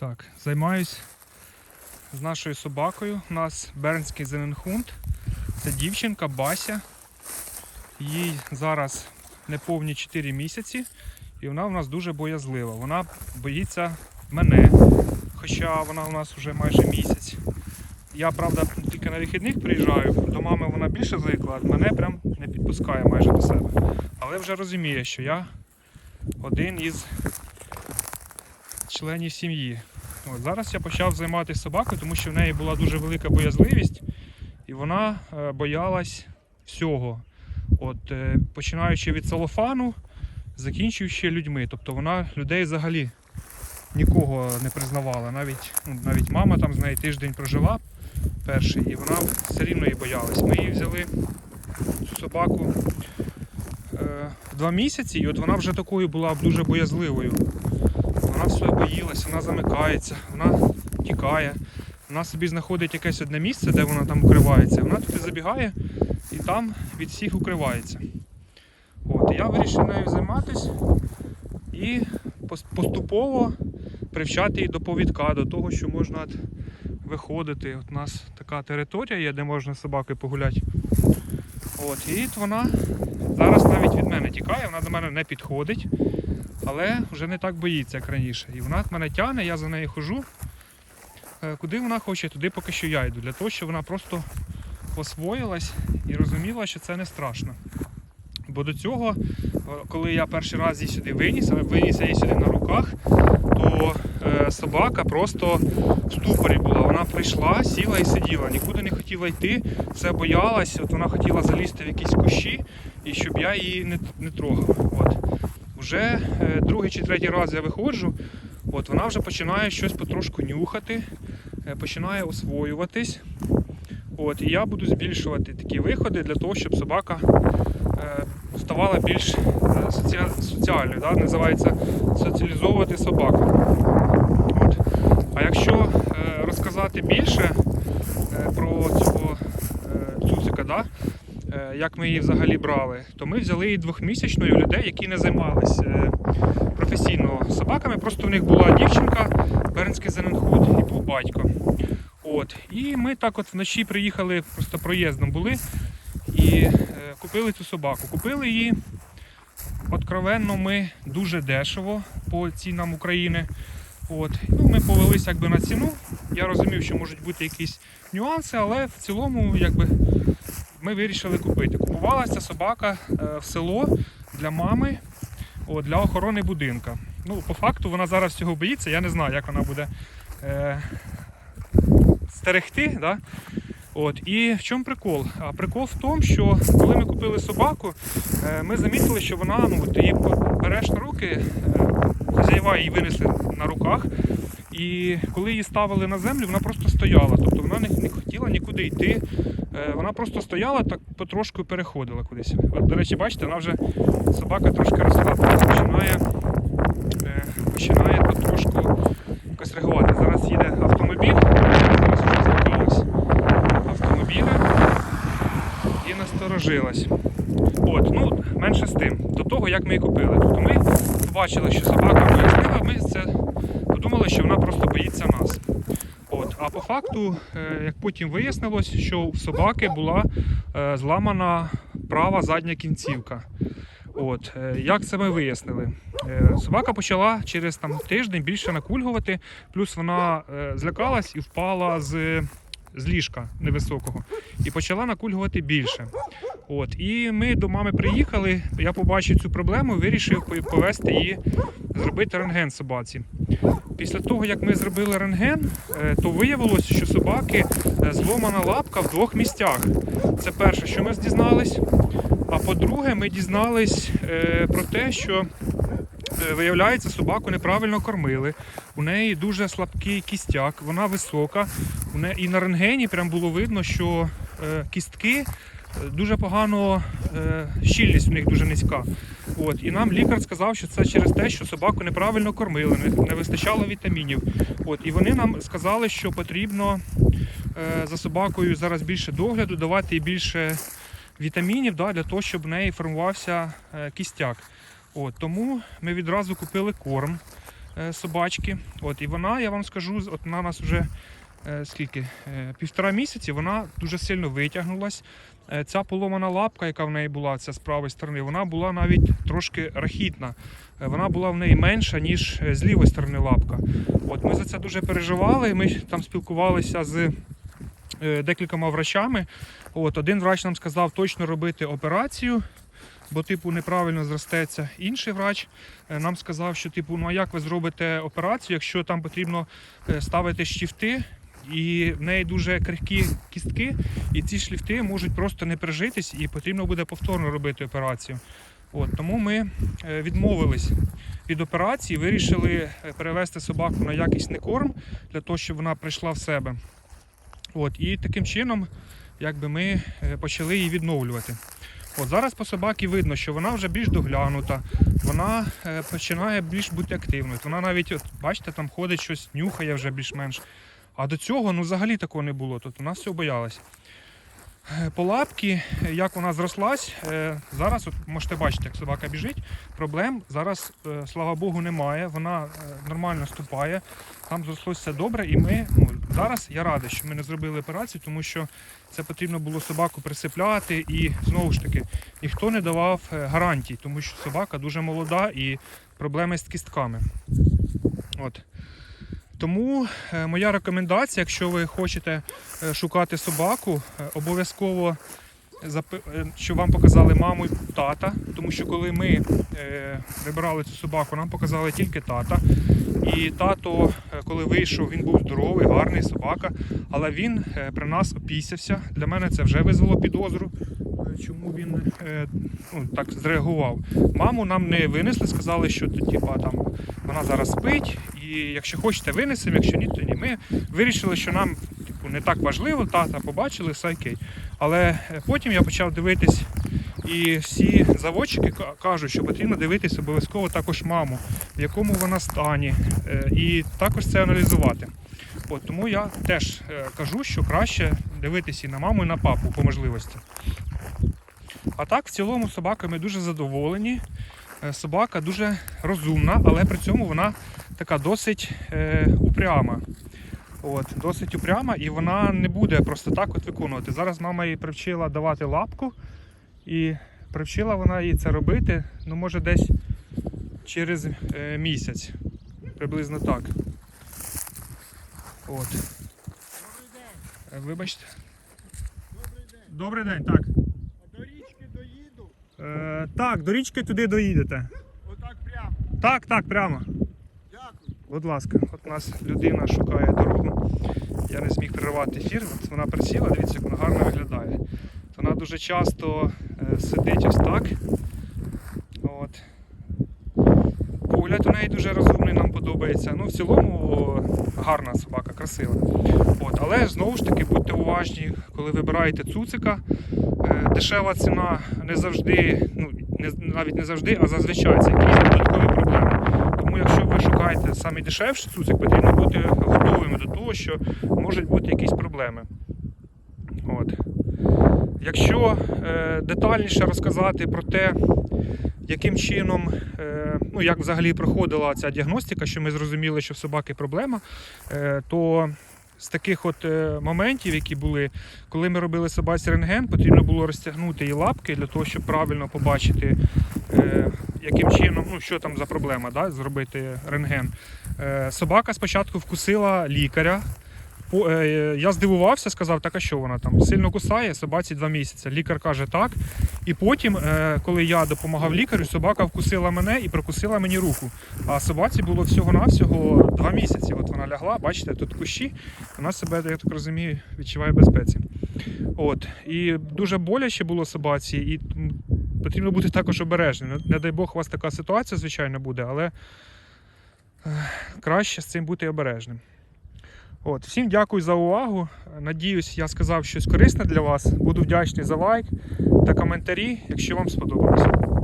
Так, займаюсь з нашою собакою. У нас бернський зененхунд. Це дівчинка Бася. Їй зараз неповні 4 місяці, і вона у нас дуже боязлива. Вона боїться мене, хоча вона у нас вже майже місяць. Я, правда, тільки на вихідних приїжджаю, до мами вона більше звикла, а мене прям не підпускає майже до себе. Але вже розуміє, що я один із членів сім'ї. От, зараз я почав займатися собакою, тому що в неї була дуже велика боязливість, і вона е, боялась всього. От, е, починаючи від целофану, закінчуючи людьми. Тобто вона людей взагалі нікого не признавала. Навіть, ну, навіть мама там з нею тиждень прожила перший, і вона все рівно її боялась. Ми її взяли цю собаку е, два місяці, і от вона вже такою була дуже боязливою. Вона вона замикається, вона тікає. Вона собі знаходить якесь одне місце, де вона там укривається. Вона туди забігає і там від всіх укривається. От, я вирішив нею займатися і поступово привчати її до повідка, до того, що можна от виходити. От у нас така територія є, де можна з собакою погуляти. От, і от вона зараз навіть від мене тікає, вона до мене не підходить, але вже не так боїться, як раніше. І вона мене тягне, я за нею хожу. Е, Куди вона хоче, туди поки що я йду. Для того, щоб вона просто освоїлась і розуміла, що це не страшно. Бо до цього, е, коли я перший раз її сюди виніс, виніс її сюди на руках, то е, собака просто в ступорі була. Вона прийшла, сіла і сиділа, нікуди не хотіла йти, все боялась. От вона хотіла залізти в якісь кущі, і щоб я її не, не трогав. Вже е, другий чи третій раз я виходжу, от вона вже починає щось потрошку нюхати, е, починає освоюватись. От, і я буду збільшувати такі виходи для того, щоб собака е, ставала більш соці- соціальною. Да? Називається соціалізовувати собаку. От. А якщо розказати більше про цього цуцика, да? Е, як ми її взагалі брали, то ми взяли її двохмісячною людей, які не займалися е, професійно собаками. Просто в них була дівчинка, бернський зененхуд і був батько. От. І ми так от вночі приїхали, просто проїздом були і е, купили цю собаку. Купили її откровенно ми дуже дешево по цінам України. От. Ну, ми повелися якби, на ціну. Я розумів, що можуть бути якісь нюанси, але в цілому якби, ми вирішили купити. Купувалася собака е, в село для мами для охорони будинка. Ну, по факту вона зараз цього боїться, я не знаю, як вона буде е, стерегти. Да? От, і в чому прикол? А прикол в тому, що коли ми купили собаку, е, ми замітили, що вона ну, от її береш на руки, е, хазяєва її винесли на руках. І коли її ставили на землю, вона просто стояла. Тобто вона не, не хотіла нікуди йти. Е, Вона просто стояла, так потрошку переходила кудись. От, до речі, бачите, вона вже собака трошки розслаблена, починає, е, починає потрошку якось реагувати. Зараз їде автомобіль, зараз вже злякалась автомобіля і насторожилась. От, ну, менше з тим, до того, як ми її купили. Тобто ми побачили, що собака пояснила, ми це подумали, що вона просто боїться нас. А по факту, е, як потім вияснилось, що в собаки була е, зламана права задня кінцівка. От, е, як це ми вияснили? Собака почала через там, тиждень більше накульгувати, плюс вона злякалась і впала з, з ліжка невисокого і почала накульгувати більше. От, і ми до мами приїхали, я побачив цю проблему, вирішив по- повести її, зробити рентген собаці. Після того, як ми зробили рентген, е, то виявилось, що собаки е, зломана лапка в двох місцях. Це перше, що ми дізнались. А по-друге, ми дізнались е, про те, що виявляється, собаку неправильно кормили. У неї дуже слабкий кістяк, вона висока. У неї, і на рентгені прям було видно, що кістки дуже погано, е, щільність у них дуже низька. От, і нам лікар сказав, що це через те, що собаку неправильно кормили, не, вистачало вітамінів. От, і вони нам сказали, що потрібно е, за собакою зараз більше догляду, давати їй більше вітамінів да, для того, щоб в неї формувався е, кістяк. От, тому ми відразу купили корм. собачки. От, і вона, я вам скажу, от вона нас вже скільки? Е, Півтора місяці, вона дуже сильно витягнулась. Е, Ця поломана лапка, яка в неї була, ця з правої сторони, вона була навіть трошки рахітна. Е, Вона була в неї менша, ніж е, з лівої сторони лапка. От ми за це дуже переживали. Ми там спілкувалися з е, декількома врачами. От, один врач нам сказав точно робити операцію, бо типу неправильно зростеться. Інший врач е, нам сказав, що типу, ну а як ви зробите операцію, якщо там потрібно е, ставити щифти, і в неї дуже крихкі кістки, і ці шліфти можуть просто не прижитись, і потрібно буде повторно робити операцію. От, тому ми е, відмовились від операції, вирішили е, перевести собаку на якісний корм для того, щоб вона прийшла в себе. От, і таким чином якби ми е, почали її відновлювати. От зараз по собаці видно, що вона вже більш доглянута, вона починає більш бути активною. Вона навіть, от, бачите, там ходить щось, нюхає вже більш-менш. А до цього ну, взагалі такого не було. Тут вона все боялася. Е, По лапки, е, як вона зрослась, е, зараз от можете бачити, як собака біжить. Проблем зараз, слава Богу, немає. Вона нормально ступає, там зрослося добре. І ми ну, зараз я радий, що ми не зробили операцію, тому що це потрібно було собаку присипляти. І знову ж таки, ніхто не давав гарантій, тому що собака дуже молода і проблеми з кістками. От. Тому е, моя рекомендація, якщо ви хочете е, шукати собаку, е, обов'язково щоб вам показали маму і тата. Тому що коли ми вибирали цю собаку, нам показали тільки тата. І тато, коли вийшов, він був здоровий, гарний собака, але він при нас опісявся. Для мене це вже визвало підозру. Чому він ну, так зреагував? Маму нам не винесли, сказали, що типа, там, вона зараз спить, і якщо хочете, винесемо, якщо ні, то ні. Ми вирішили, що нам типу, не так важливо, тата побачили, все окей. Але е, потім я почав дивитись, і всі заводчики кажуть, що потрібно дивитись обов'язково також маму, в якому вона стані, е, і також це аналізувати. От, тому я теж е, кажу, що краще дивитися і на маму, і на папу по можливості. А так, в цілому, собаками дуже задоволені. Собака дуже розумна, але при цьому вона така досить е, упряма. От, досить упряма і вона не буде просто так от виконувати. Зараз мама її привчила давати лапку, і привчила вона її це робити, ну, може, десь через е, місяць. Приблизно так. От. Е, Вибачте. Добрий день. Добрий день, так. А до річки доїду. Е, так, до річки туди доїдете. Отак прямо. Так, так, прямо. Будь ласка, от нас людина шукає дорогу. Я не зміг перервати ефір. От вона присіла, дивіться, як вона гарно виглядає. Вона дуже часто е, сидить ось так. От. Погляд у неї дуже розумний, нам подобається. Ну, в цілому гарна собака, красива. От. Але знову ж таки будьте уважні, коли вибираєте цуцика. Е, Дешева ціна не завжди, ну не, навіть не завжди, а зазвичай це якісь додаткові проблеми. Тому якщо ви шукаєте самі дешевший цуцик, потрібно бути готовими до того, що можуть бути якісь проблеми. От. Якщо е, детальніше розказати про те, яким чином, е, ну як взагалі проходила ця діагностика, що ми зрозуміли, що в собаки проблема, е, то з таких от е, моментів, які були, коли ми робили собаці рентген, потрібно було розтягнути її лапки для того, щоб правильно побачити, е, яким чином, ну що там за проблема, да, зробити рентген. Е, собака спочатку вкусила лікаря. Е, Я здивувався, сказав, так а що вона там сильно кусає, собаці два місяці. Лікар каже так. І потім, е, коли я допомагав лікарю, собака вкусила мене і прокусила мені руку. А собаці було всього-навсього два місяці. От вона лягла, бачите, тут кущі, вона себе, я так розумію, відчуває в безпеці. От. І дуже боляче було собаці, і потрібно бути також обережним. Не- дай Бог, у вас така ситуація, звичайно, буде, але е, краще з цим бути обережним. От, всім дякую за увагу. Надіюсь, я сказав щось корисне для вас. Буду вдячний за лайк та коментарі, якщо вам сподобалося.